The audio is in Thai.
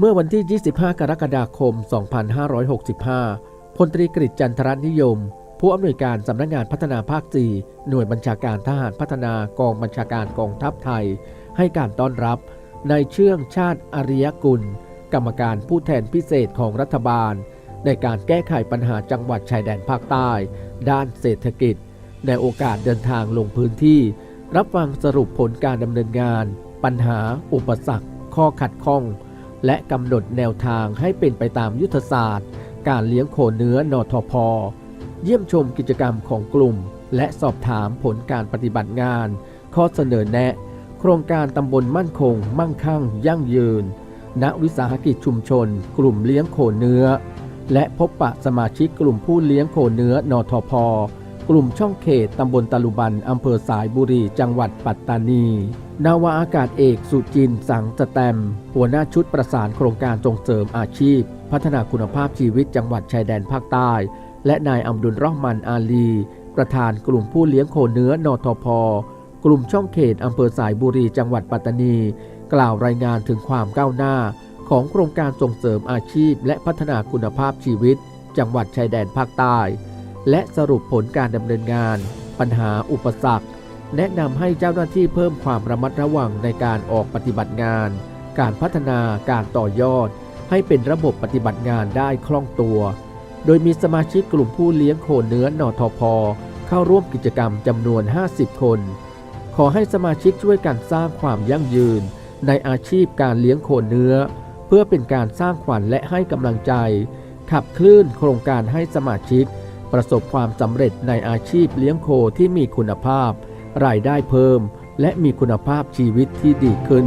เมื่อวันที่ 25 กรกฎาคม 2565 พลตรีกฤษจันทรนิยม ผู้อำนวยการสำนักงานพัฒนาภาค 4 หน่วยบัญชาการทหารพัฒนากองบัญชาการกองทัพไทย ให้การต้อนรับในเชื่องชาติอริยกุล กรรมการผู้แทนพิเศษของรัฐบาล ในการแก้ไขปัญหาจังหวัดชายแดนภาคใต้ ด้านเศรษฐกิจ ในโอกาสเดินทางลงพื้นที่ รับฟังสรุปผลการดำเนินงาน ปัญหา อุปสรรค ข้อขัดข้อง และกำหนดแนวทางให้เป็นไปตามยุทธศาสตร์ การเลี้ยงโคเนื้อนอทพเยี่ยมชมกิจกรรมของกลุ่ม และสอบถามผลการปฏิบัติงาน ข้อเสนอแนะ โครงการตำบลมั่นคง มั่งคั่ง ยั่งยืน ณวิสาหกิจชุมชน กลุ่มเลี้ยงโคเนื้อ และพบปะสมาชิกกลุ่มผู้เลี้ยงโคเนื้อนอทพ กลุ่มช่องเขตตำบลตะลุบันอำเภอสายบุรีจังหวัดปัตตานี นาวาอากาศเอกสุจิน สังสแตม หัวหน้าชุดประสานโครงการส่งเสริมอาชีพ พัฒนาคุณภาพชีวิตจังหวัดชายแดนภาคใต้ และนายอัมดุลรอห์มันอาลี ประธานกลุ่มผู้เลี้ยงโคเนื้อนอทพ กลุ่มช่องเขตอำเภอสายบุรีจังหวัดปัตตานี กล่าวรายงานถึงความก้าวหน้า ของโครงการส่งเสริมอาชีพ และพัฒนาคุณภาพชีวิต จังหวัดชายแดนภาคใต้ และสรุปผลการดำเนินงาน ปัญหาอุปสรรค แนะนำให้เจ้าหน้าที่เพิ่มความระมัดระวังในการออกปฏิบัติงาน การพัฒนาการต่อยอด ให้เป็นระบบปฏิบัติงานได้คล่องตัว โดยมีสมาชิกกลุ่มผู้เลี้ยงโคเนื้อนอทพเข้าร่วมกิจกรรมจำนวน 50 คน ขอให้สมาชิกช่วยกันสร้างความยั่งยืน ในอาชีพการเลี้ยงโคเนื้อ เพื่อเป็นการสร้างขวัญและให้กำลังใจ ขับเคลื่อนโครงการให้สมาชิก ประสบความสำเร็จในอาชีพเลี้ยงโคที่มีคุณภาพ รายได้เพิ่ม และมีคุณภาพชีวิตที่ดีขึ้น